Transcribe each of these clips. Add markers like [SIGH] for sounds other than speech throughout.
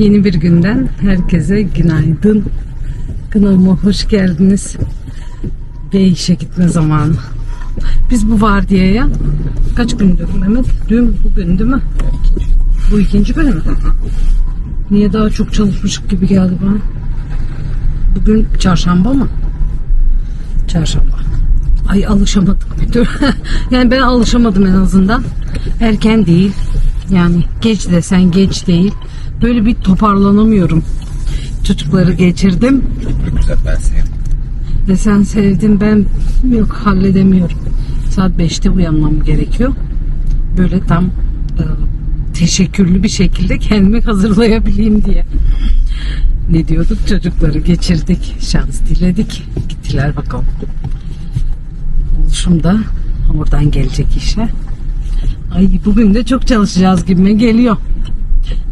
Yeni bir günden herkese günaydın. Kanalıma hoş geldiniz. Ve işe gitme zamanı. Biz bu vardiyaya kaç gündür Mehmet? Dün, bugün değil mi? Bu ikinci gün mü? Niye daha çok çalışmışık gibi geldi bana? Bugün çarşamba mı? Çarşamba. Ay alışamadık bir tür. [LAUGHS] yani ben alışamadım en azından. Erken değil. Yani geç desen geç değil. Böyle bir toparlanamıyorum. Çocukları geçirdim. Güzel ben sevdim. Ve sen sevdin ben yok halledemiyorum. Saat 5'te uyanmam gerekiyor. Böyle tam e, teşekkürlü bir şekilde kendimi hazırlayabileyim diye. Ne diyorduk? Çocukları geçirdik. Şans diledik. Gittiler bakalım. Oluşum da oradan gelecek işe. Ay bugün de çok çalışacağız gibime geliyor.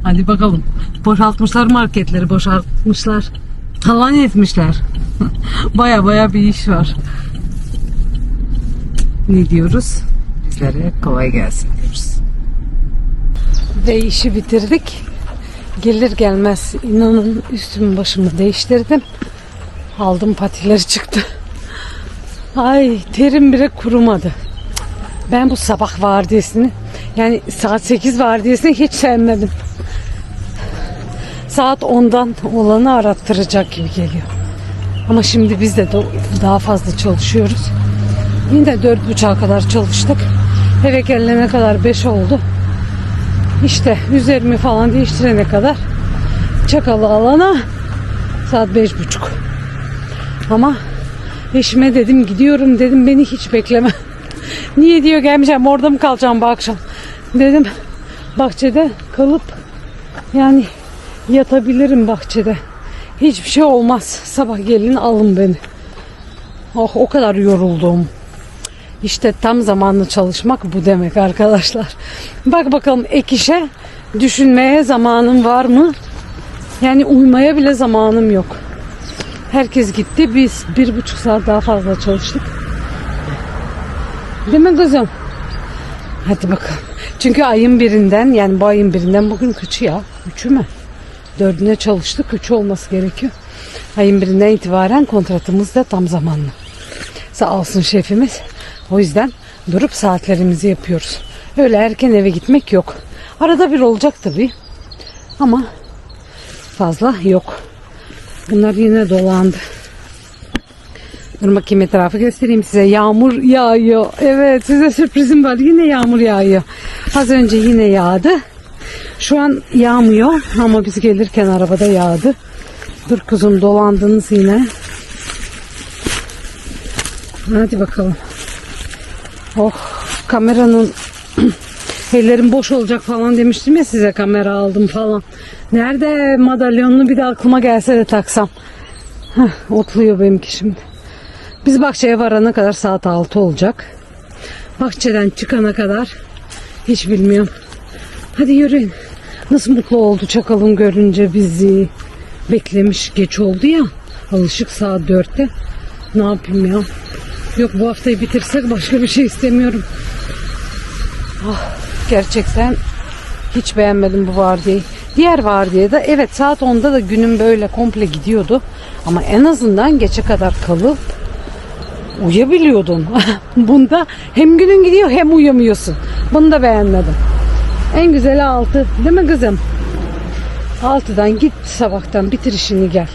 Hadi bakalım. Boşaltmışlar marketleri, boşaltmışlar. Talan etmişler. [LAUGHS] baya baya bir iş var. Ne diyoruz? Bizlere kolay gelsin diyoruz. Ve işi bitirdik. Gelir gelmez inanın üstümü başımı değiştirdim. Aldım patileri çıktı. Ay terim bile kurumadı. Ben bu sabah vardiyasını yani saat 8 vardiyasını hiç sevmedim. Saat 10'dan olanı arattıracak gibi geliyor. Ama şimdi biz de daha fazla çalışıyoruz. Yine de 4.30'a kadar çalıştık. Eve gelene kadar 5 oldu. İşte üzerimi falan değiştirene kadar çakalı alana saat beş buçuk. Ama eşime dedim gidiyorum dedim beni hiç bekleme. [LAUGHS] Niye diyor gelmeyeceğim orada mı kalacağım bu akşam? Dedim bahçede kalıp yani yatabilirim bahçede. Hiçbir şey olmaz. Sabah gelin alın beni. Oh o kadar yoruldum. İşte tam zamanlı çalışmak bu demek arkadaşlar. Bak bakalım ek işe düşünmeye zamanım var mı? Yani uyumaya bile zamanım yok. Herkes gitti. Biz bir buçuk saat daha fazla çalıştık. Değil mi kızım? Hadi bakalım. Çünkü ayın birinden yani bu ayın birinden bugün kaçı ya? Üçü mü? Dördüne çalıştık. Üçü olması gerekiyor. Ayın birinden itibaren kontratımız da tam zamanlı. Sağ olsun şefimiz. O yüzden durup saatlerimizi yapıyoruz. Öyle erken eve gitmek yok. Arada bir olacak tabii. Ama fazla yok. Bunlar yine dolandı. Dur bakayım etrafı göstereyim size. Yağmur yağıyor. Evet size sürprizim var. Yine yağmur yağıyor. Az önce yine yağdı. Şu an yağmıyor ama biz gelirken arabada yağdı. Dur kuzum dolandınız yine. Hadi bakalım. Oh kameranın [CLEARS THROAT] ellerim boş olacak falan demiştim ya size kamera aldım falan. Nerede madalyonlu bir de aklıma gelse de taksam. Heh, otluyor benimki şimdi. Biz bahçeye varana kadar saat 6 olacak. Bahçeden çıkana kadar hiç bilmiyorum. Hadi yürüyün. Nasıl mutlu oldu çakalım görünce bizi. Beklemiş geç oldu ya. Alışık saat 4'te. Ne yapayım ya? Yok bu haftayı bitirsek başka bir şey istemiyorum. Ah, gerçekten hiç beğenmedim bu vardiyayı. Diğer vardiyada evet saat 10'da da günüm böyle komple gidiyordu. Ama en azından geçe kadar kalıp uyuyabiliyordun. [LAUGHS] Bunda hem günün gidiyor hem uyumuyorsun. Bunu da beğenmedim. En güzeli 6 değil mi kızım? 6'dan git sabahtan bitir işini gel.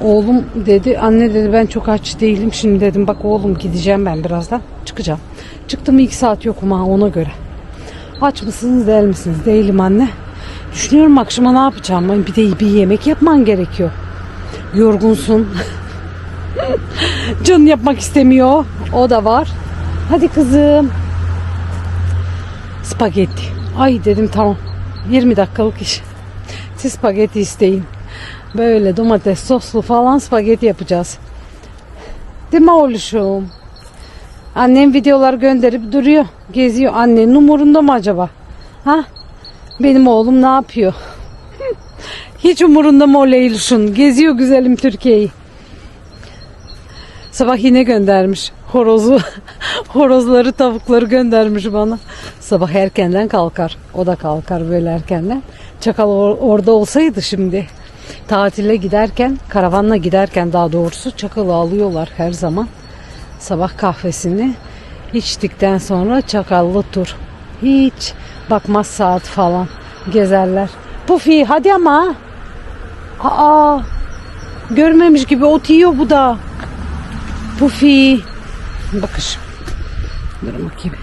Oğlum dedi anne dedi ben çok aç değilim şimdi dedim bak oğlum gideceğim ben birazdan çıkacağım. Çıktım ilk saat yokum ha ona göre. Aç mısınız değil misiniz? Değilim anne. Düşünüyorum akşama ne yapacağım. Bir de bir yemek yapman gerekiyor. Yorgunsun. [LAUGHS] Can yapmak istemiyor. O da var. Hadi kızım. Spagetti. Ay dedim tamam. 20 dakikalık iş. Siz spagetti isteyin. Böyle domates soslu falan spagetti yapacağız. Değil mi oğluşum? Annem videolar gönderip duruyor. Geziyor. Annenin umurunda mı acaba? Ha? Benim oğlum ne yapıyor? [LAUGHS] Hiç umurunda mı o Leylüş'ün? Geziyor güzelim Türkiye'yi. Sabah yine göndermiş. Horozu [LAUGHS] horozları tavukları göndermiş bana. Sabah erkenden kalkar. O da kalkar böyle erkenden. Çakal or- orada olsaydı şimdi tatile giderken, karavanla giderken daha doğrusu çakalı alıyorlar her zaman. Sabah kahvesini içtikten sonra çakallı tur. Hiç bakmaz saat falan. Gezerler. Pufi hadi ama. Aa görmemiş gibi ot yiyor bu da. Pufi. Bakış. Dur bakayım.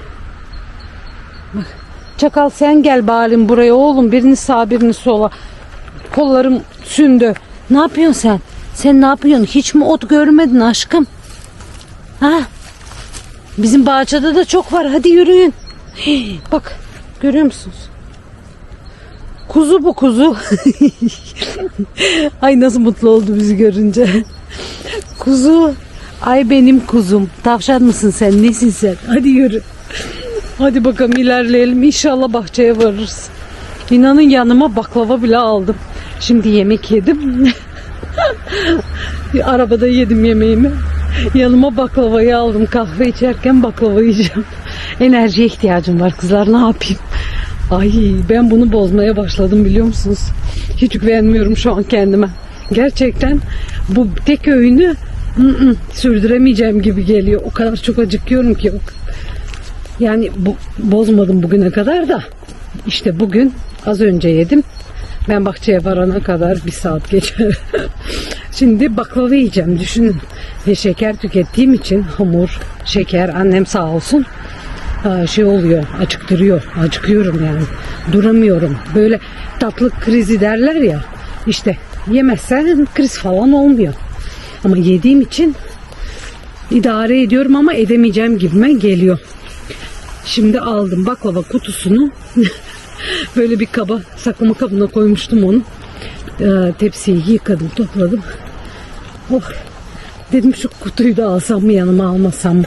Bak. Çakal sen gel balim buraya oğlum. Birini sağa birini sola. Kollarım sündü. Ne yapıyorsun sen? Sen ne yapıyorsun? Hiç mi ot görmedin aşkım? Ha? Bizim bahçede de çok var. Hadi yürüyün. Bak görüyor musunuz? Kuzu bu kuzu. [LAUGHS] Ay nasıl mutlu oldu bizi görünce. Kuzu. Ay benim kuzum. Tavşan mısın sen? Nesin sen? Hadi yürü. Hadi bakalım ilerleyelim. İnşallah bahçeye varırız. İnanın yanıma baklava bile aldım. Şimdi yemek yedim. [LAUGHS] Arabada yedim yemeğimi. Yanıma baklavayı aldım. Kahve içerken baklava yiyeceğim. Enerjiye ihtiyacım var kızlar. Ne yapayım? Ay ben bunu bozmaya başladım biliyor musunuz? Hiç güvenmiyorum şu an kendime. Gerçekten bu tek öğünü sürdüremeyeceğim gibi geliyor. O kadar çok acıkıyorum ki. Yani bu, bozmadım bugüne kadar da. İşte bugün az önce yedim. Ben bahçeye varana kadar bir saat geçer. [LAUGHS] Şimdi baklava yiyeceğim düşünün. Ve şeker tükettiğim için hamur, şeker annem sağ olsun ha, şey oluyor acıktırıyor. Acıkıyorum yani. Duramıyorum. Böyle tatlı krizi derler ya. İşte yemezsen kriz falan olmuyor. Ama yediğim için idare ediyorum ama edemeyeceğim gibime geliyor. Şimdi aldım baklava kutusunu. [LAUGHS] Böyle bir kaba saklama kabına koymuştum onu. Ee, tepsiyi yıkadım topladım. Oh. Dedim şu kutuyu da alsam mı yanıma almasam mı?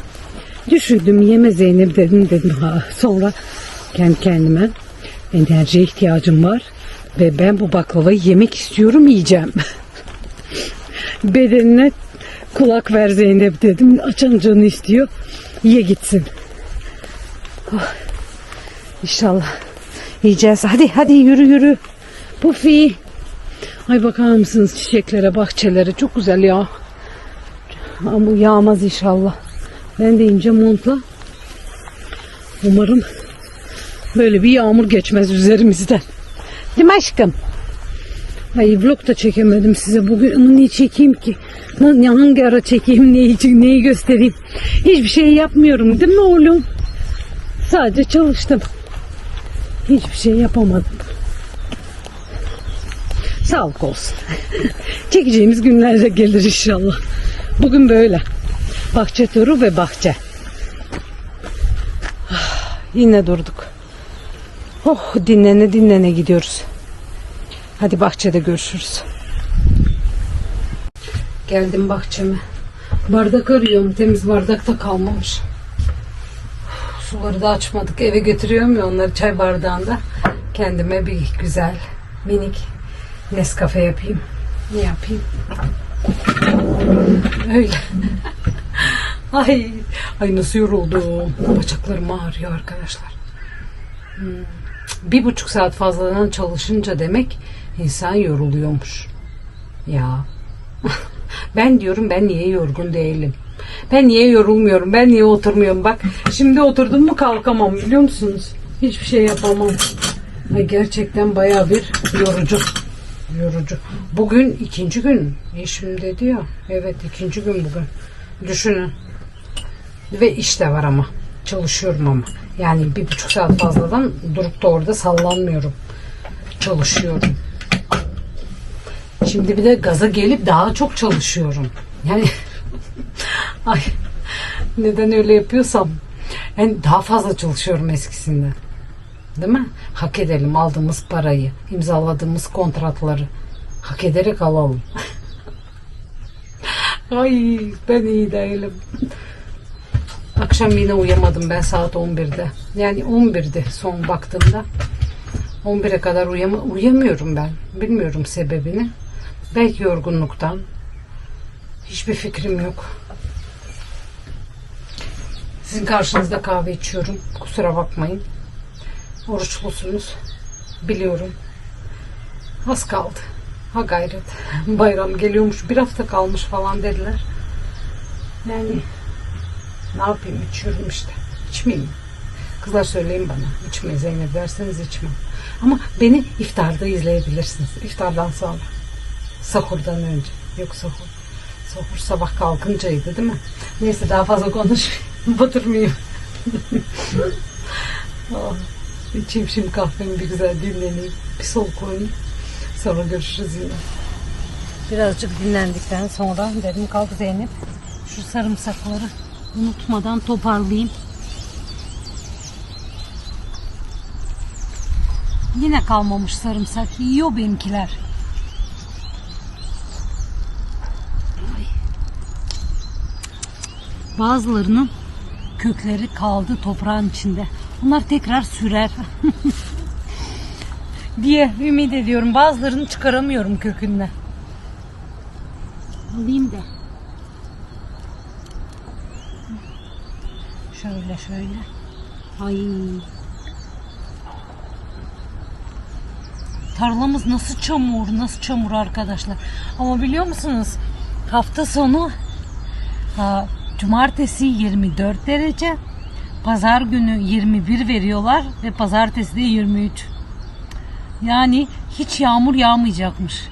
Düşündüm yeme Zeynep dedim dedim. Ha, sonra kendi kendime enerjiye ihtiyacım var. Ve ben bu baklavayı yemek istiyorum yiyeceğim. [LAUGHS] Bedenine kulak ver Zeynep dedim. Açan canı istiyor. Ye gitsin. Oh. İnşallah yiyeceğiz. Hadi hadi yürü yürü. Pufi. Ay bakar mısınız çiçeklere, bahçelere çok güzel ya. Ama bu yağmaz inşallah. Ben de ince montla. Umarım böyle bir yağmur geçmez üzerimizden. Değil mi aşkım? Ay vlog da çekemedim size bugün ama ne çekeyim ki? Hangi ara çekeyim, neyi, neyi göstereyim? Hiçbir şey yapmıyorum değil mi oğlum? Sadece çalıştım. Hiçbir şey yapamadım. Sağlık olsun. [LAUGHS] Çekeceğimiz günlerde gelir inşallah. Bugün böyle. Bahçe turu ve bahçe. Ah, Yine durduk. Oh dinlene dinlene gidiyoruz. Hadi bahçede görüşürüz. Geldim bahçeme. Bardak arıyorum. Temiz bardak da kalmamış. Suları da açmadık. Eve götürüyorum ya onları çay bardağında. Kendime bir güzel minik Nescafe yapayım. Ne yapayım? Öyle. ay, ay nasıl yoruldum. Bacaklarım ağrıyor arkadaşlar. Hmm. Bir buçuk saat fazladan çalışınca demek insan yoruluyormuş. Ya. [LAUGHS] ben diyorum ben niye yorgun değilim. Ben niye yorulmuyorum? Ben niye oturmuyorum? Bak şimdi oturdum mu kalkamam biliyor musunuz? Hiçbir şey yapamam. Ay, gerçekten baya bir yorucu. Yorucu. Bugün ikinci gün. Eşim dedi ya. Evet ikinci gün bugün. Düşünün. Ve iş de var ama. Çalışıyorum ama. Yani bir buçuk saat fazladan durup da orada sallanmıyorum. Çalışıyorum. Şimdi bir de gaza gelip daha çok çalışıyorum. Yani [LAUGHS] ay neden öyle yapıyorsam yani daha fazla çalışıyorum eskisinden. Değil mi? Hak edelim aldığımız parayı, imzaladığımız kontratları. Hak ederek alalım. [LAUGHS] Ay ben iyi değilim. Akşam yine uyamadım ben saat 11'de. Yani 11'de son baktığımda. 11'e kadar uyama, uyamıyorum ben. Bilmiyorum sebebini. Belki yorgunluktan. Hiçbir fikrim yok. Sizin karşınızda kahve içiyorum. Kusura bakmayın. Oruçlusunuz. Biliyorum. Az kaldı. Ha gayret. [LAUGHS] Bayram geliyormuş. Bir hafta kalmış falan dediler. Yani ne yapayım içiyorum işte. İçmeyeyim. Kızlar söyleyin bana. İçme Zeynep derseniz içmem. Ama beni iftarda izleyebilirsiniz. İftardan sonra. Sahurdan önce. Yok sahur. Sahur sabah kalkıncaydı değil mi? Neyse daha fazla konuşmayayım. [LAUGHS] Batırmayayım. Ah, [LAUGHS] İçeyim şimdi kahvemi bir güzel dinleneyim. Bir soluk koyayım. Sonra görüşürüz yine. Birazcık dinlendikten sonra dedim kalk Zeynep. Şu sarımsakları unutmadan toparlayayım. Yine kalmamış sarımsak. Yiyor benimkiler. Bazılarının kökleri kaldı toprağın içinde. Bunlar tekrar sürer. [LAUGHS] diye ümit ediyorum. Bazılarını çıkaramıyorum kökünden. Alayım da. Şöyle şöyle. Ay. Tarlamız nasıl çamur, nasıl çamur arkadaşlar. Ama biliyor musunuz? Hafta sonu ha, cumartesi 24 derece, pazar günü 21 veriyorlar ve pazartesi de 23. Yani hiç yağmur yağmayacakmış.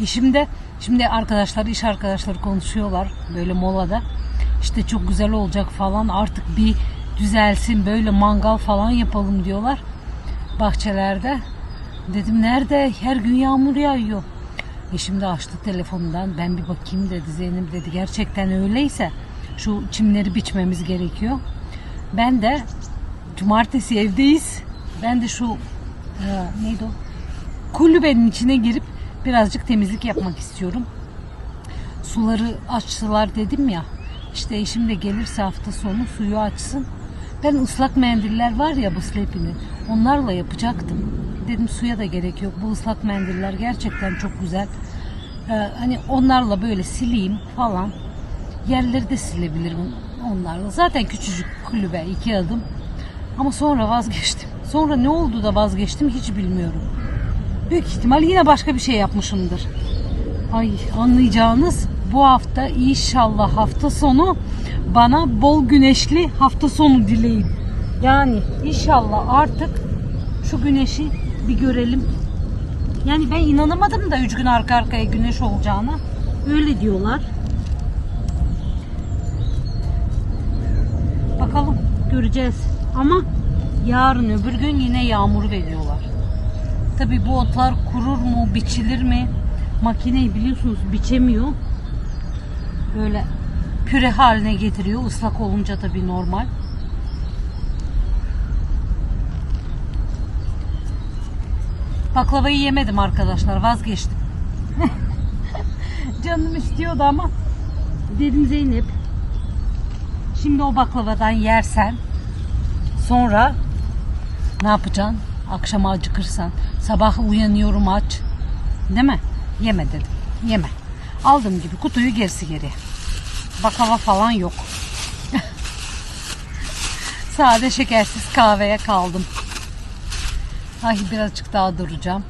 İşimde şimdi arkadaşlar iş arkadaşları konuşuyorlar böyle molada. İşte çok güzel olacak falan artık bir düzelsin böyle mangal falan yapalım diyorlar bahçelerde. Dedim nerede? Her gün yağmur yağıyor. E şimdi açtı telefonundan. Ben bir bakayım dedi Zeynep dedi. Gerçekten öyleyse şu çimleri biçmemiz gerekiyor. Ben de cumartesi evdeyiz. Ben de şu e, neydi o? Kulübenin içine girip birazcık temizlik yapmak istiyorum. Suları açtılar dedim ya. İşte eşim de gelirse hafta sonu suyu açsın. Ben ıslak mendiller var ya bu slepini. Onlarla yapacaktım. Dedim suya da gerek yok. Bu ıslak mendiller gerçekten çok güzel. Ee, hani onlarla böyle sileyim falan. Yerleri de silebilirim onlarla. Zaten küçücük kulübe iki adım. Ama sonra vazgeçtim. Sonra ne oldu da vazgeçtim hiç bilmiyorum. Büyük ihtimal yine başka bir şey yapmışımdır. Ay anlayacağınız bu hafta inşallah hafta sonu bana bol güneşli hafta sonu dileyin. Yani inşallah artık şu güneşi bir görelim. Yani ben inanamadım da 3 gün arka arkaya güneş olacağına. Öyle diyorlar. Bakalım göreceğiz. Ama yarın öbür gün yine yağmur veriyorlar. Tabi bu otlar kurur mu, biçilir mi? Makineyi biliyorsunuz biçemiyor. Böyle püre haline getiriyor. Islak olunca tabi normal. Baklavayı yemedim arkadaşlar. Vazgeçtim. [LAUGHS] Canım istiyordu ama dedim Zeynep şimdi o baklavadan yersen sonra ne yapacaksın? Akşama acıkırsan. Sabah uyanıyorum aç. Değil mi? Yeme dedim. Yeme. Aldım gibi kutuyu gerisi geri. Baklava falan yok. [LAUGHS] Sade şekersiz kahveye kaldım. Ay birazcık daha duracağım.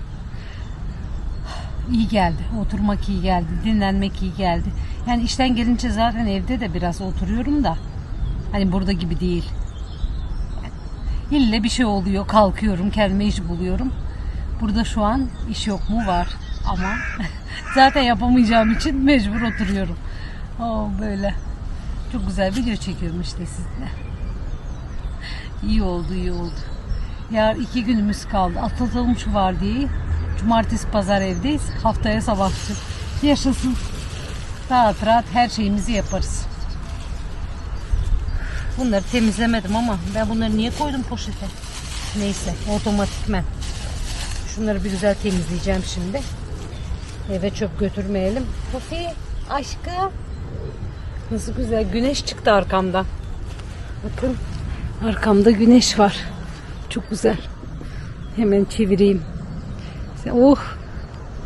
İyi geldi. Oturmak iyi geldi. Dinlenmek iyi geldi. Yani işten gelince zaten evde de biraz oturuyorum da. Hani burada gibi değil. İlle bir şey oluyor. Kalkıyorum. Kendime iş buluyorum. Burada şu an iş yok mu? Var. Ama [LAUGHS] zaten yapamayacağım için mecbur oturuyorum. Oh, böyle. Çok güzel video çekiyorum işte sizinle. İyi oldu, iyi oldu. Yar iki günümüz kaldı. Atlatalım şu var diye. Cumartesi pazar evdeyiz. Haftaya sabahçı. Yaşasın. Rahat rahat her şeyimizi yaparız. Bunları temizlemedim ama ben bunları niye koydum poşete? Neyse otomatikmen. Şunları bir güzel temizleyeceğim şimdi. Eve çöp götürmeyelim. Pufi aşkım. Nasıl güzel güneş çıktı arkamdan. Bakın arkamda güneş var. Çok güzel. Hemen çevireyim. Oh.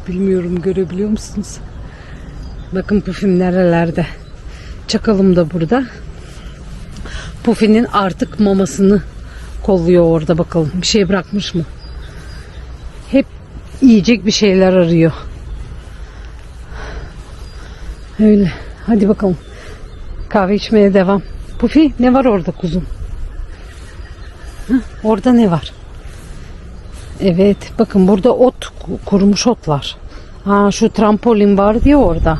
Bilmiyorum görebiliyor musunuz? Bakın pufim nerelerde. Çakalım da burada. Pufi'nin artık mamasını kolluyor orada bakalım. Bir şey bırakmış mı? Hep yiyecek bir şeyler arıyor. Öyle. Hadi bakalım. Kahve içmeye devam. Pufi ne var orada kuzum? Hı, orada ne var? Evet bakın burada ot kurumuş ot var. Ha şu trampolin vardı ya orada.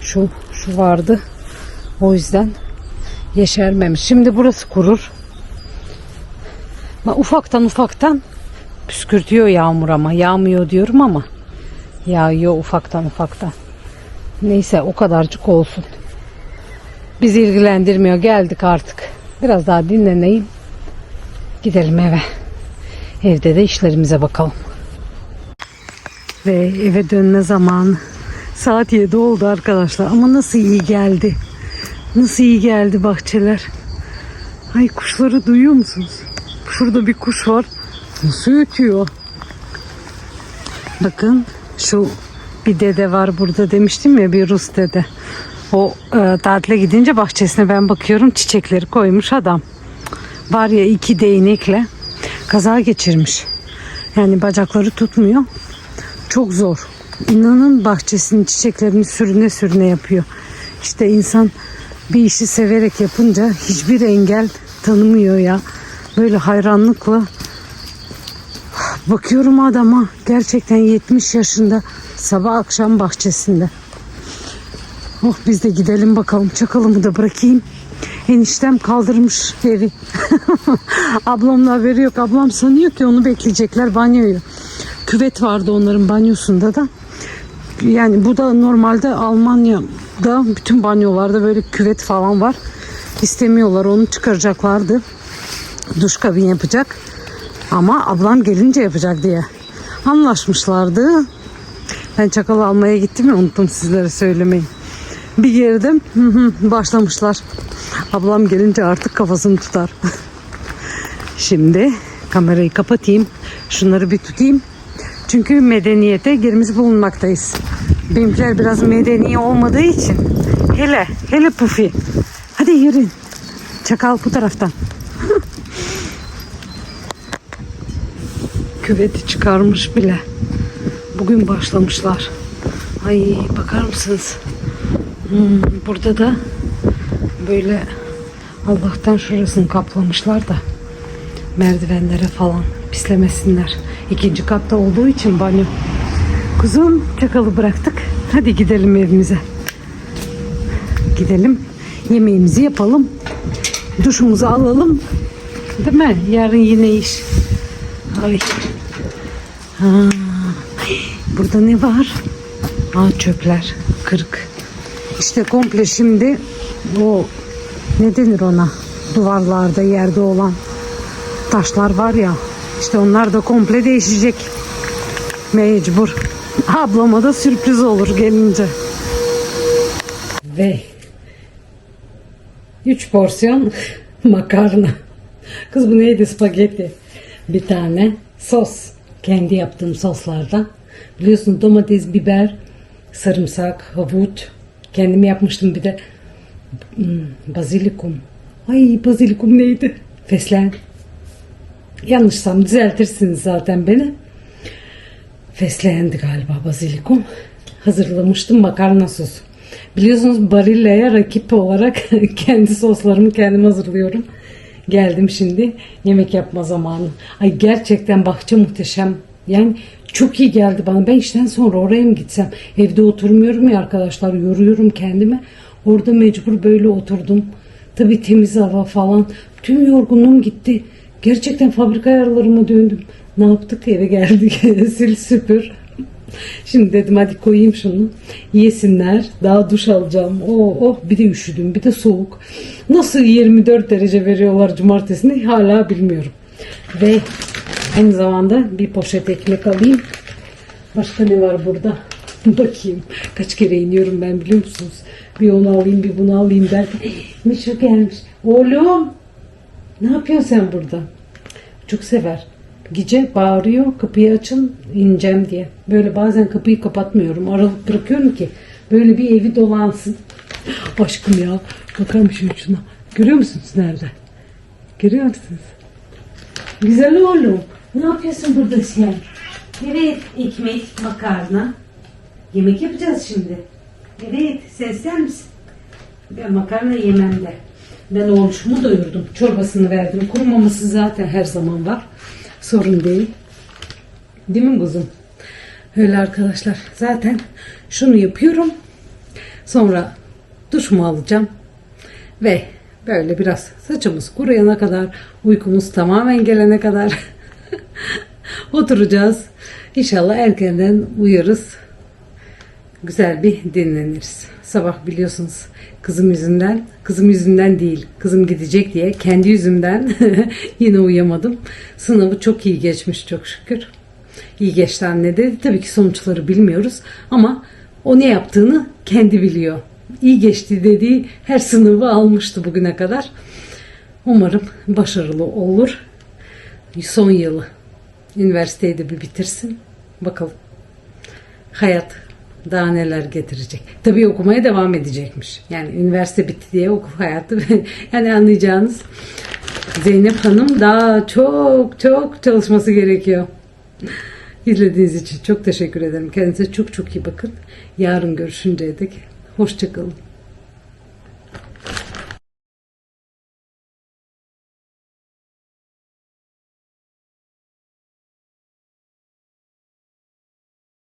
Şu şu vardı. O yüzden yeşermemiş. Şimdi burası kurur. Bak, ufaktan ufaktan püskürtüyor yağmur ama. Yağmıyor diyorum ama yağıyor ufaktan ufaktan. Neyse o kadarcık olsun. Bizi ilgilendirmiyor. Geldik artık. Biraz daha dinleneyim. Gidelim eve. Evde de işlerimize bakalım. Ve eve dönme zamanı. Saat 7 oldu arkadaşlar. Ama nasıl iyi geldi. Nasıl iyi geldi bahçeler. Ay kuşları duyuyor musunuz? Şurada bir kuş var. Nasıl ötüyor? Bakın şu bir dede var burada demiştim ya bir Rus dede. O e, tatile gidince bahçesine ben bakıyorum çiçekleri koymuş adam. Var ya iki değnekle kaza geçirmiş. Yani bacakları tutmuyor. Çok zor. İnanın bahçesinin çiçeklerini sürüne sürüne yapıyor. İşte insan bir işi severek yapınca hiçbir engel tanımıyor ya. Böyle hayranlıkla bakıyorum adama gerçekten 70 yaşında sabah akşam bahçesinde. Oh biz de gidelim bakalım çakalımı da bırakayım. Eniştem kaldırmış evi. [LAUGHS] Ablamla haberi yok. Ablam sanıyor ki onu bekleyecekler banyoyu. Küvet vardı onların banyosunda da. Yani bu da normalde Almanya'da bütün banyolarda böyle küvet falan var. İstemiyorlar onu çıkaracaklardı. Duş kabin yapacak. Ama ablam gelince yapacak diye. Anlaşmışlardı. Ben çakalı almaya gittim ya unuttum sizlere söylemeyi. Bir girdim başlamışlar. Ablam gelince artık kafasını tutar. [LAUGHS] Şimdi kamerayı kapatayım. Şunları bir tutayım. Çünkü medeniyete girmiş bulunmaktayız. Benimkiler biraz medeni olmadığı için. Hele, hele Pufi. Hadi yürüyün. Çakal bu taraftan. [LAUGHS] Küveti çıkarmış bile. Bugün başlamışlar. Ay bakar mısınız? Hmm, burada da böyle Allah'tan şurasını kaplamışlar da merdivenlere falan pislemesinler. İkinci katta olduğu için banyo. Kuzum çakalı bıraktık. Hadi gidelim evimize. Gidelim. Yemeğimizi yapalım. Duşumuzu alalım. Değil mi? Yarın yine iş. Ay. Ha. Burada ne var? Aa çöpler. Kırık. İşte komple şimdi o ne denir ona? Duvarlarda yerde olan taşlar var ya. İşte onlar da komple değişecek. Mecbur. Ablama da sürpriz olur gelince. Ve 3 porsiyon [LAUGHS] makarna. Kız bu neydi spagetti? Bir tane sos. Kendi yaptığım soslardan. Biliyorsun domates, biber, sarımsak, havuç. Kendim yapmıştım bir de hmm, bazilikum. Ay bazilikum neydi? Fesleğen. Yanlışsam düzeltirsiniz zaten beni. Fesleğendi galiba bazilikum. Hazırlamıştım makarna sosu. Biliyorsunuz Barilla'ya rakip olarak [LAUGHS] kendi soslarımı kendim hazırlıyorum. Geldim şimdi yemek yapma zamanı. Ay gerçekten bahçe muhteşem. Yani çok iyi geldi bana. Ben işten sonra oraya mı gitsem? Evde oturmuyorum ya arkadaşlar. Yoruyorum kendimi. Orada mecbur böyle oturdum. Tabii temiz hava falan. Tüm yorgunluğum gitti. Gerçekten fabrika ayarlarıma döndüm. Ne yaptık eve geldik. [LAUGHS] Sil süpür. Şimdi dedim hadi koyayım şunu. Yesinler. Daha duş alacağım. Oh oh bir de üşüdüm bir de soğuk. Nasıl 24 derece veriyorlar cumartesini hala bilmiyorum. Ve aynı zamanda bir poşet ekmek alayım. Başka ne var burada? [LAUGHS] Bakayım. Kaç kere iniyorum ben biliyor musunuz? Bir onu alayım bir bunu alayım derken. [GASPS] Mişo gelmiş. Oğlum ne yapıyorsun sen burada? Çok sever. Gece bağırıyor kapıyı açın ineceğim diye. Böyle bazen kapıyı kapatmıyorum. Aralık bırakıyorum ki böyle bir evi dolansın. [LAUGHS] Aşkım ya. Bakar mısın şuna? Görüyor musunuz nerede? Görüyor musunuz? Güzel oğlum. Ne yapıyorsun burada sen? Evet, ekmek, makarna. Yemek yapacağız şimdi. Evet, sen misin? Ben makarna yemem de. Ben oğluşumu doyurdum. Çorbasını verdim. Kurumaması zaten her zaman var. Sorun değil. Değil mi kuzum? Öyle arkadaşlar. Zaten şunu yapıyorum. Sonra duşumu alacağım. Ve böyle biraz saçımız kuruyana kadar, uykumuz tamamen gelene kadar [LAUGHS] oturacağız. İnşallah erkenden uyarız. Güzel bir dinleniriz. Sabah biliyorsunuz kızım yüzünden, kızım yüzünden değil, kızım gidecek diye kendi yüzümden [LAUGHS] yine uyuyamadım. Sınavı çok iyi geçmiş çok şükür. İyi geçti anne dedi. Tabii ki sonuçları bilmiyoruz ama o ne yaptığını kendi biliyor. İyi geçti dediği her sınavı almıştı bugüne kadar. Umarım başarılı olur. Son yılı üniversiteyi de bir bitirsin. Bakalım hayat daha neler getirecek. Tabii okumaya devam edecekmiş. Yani üniversite bitti diye okul hayatı [LAUGHS] yani anlayacağınız Zeynep Hanım daha çok çok çalışması gerekiyor. İzlediğiniz için çok teşekkür ederim. Kendinize çok çok iyi bakın. Yarın görüşünceye dek hoşçakalın.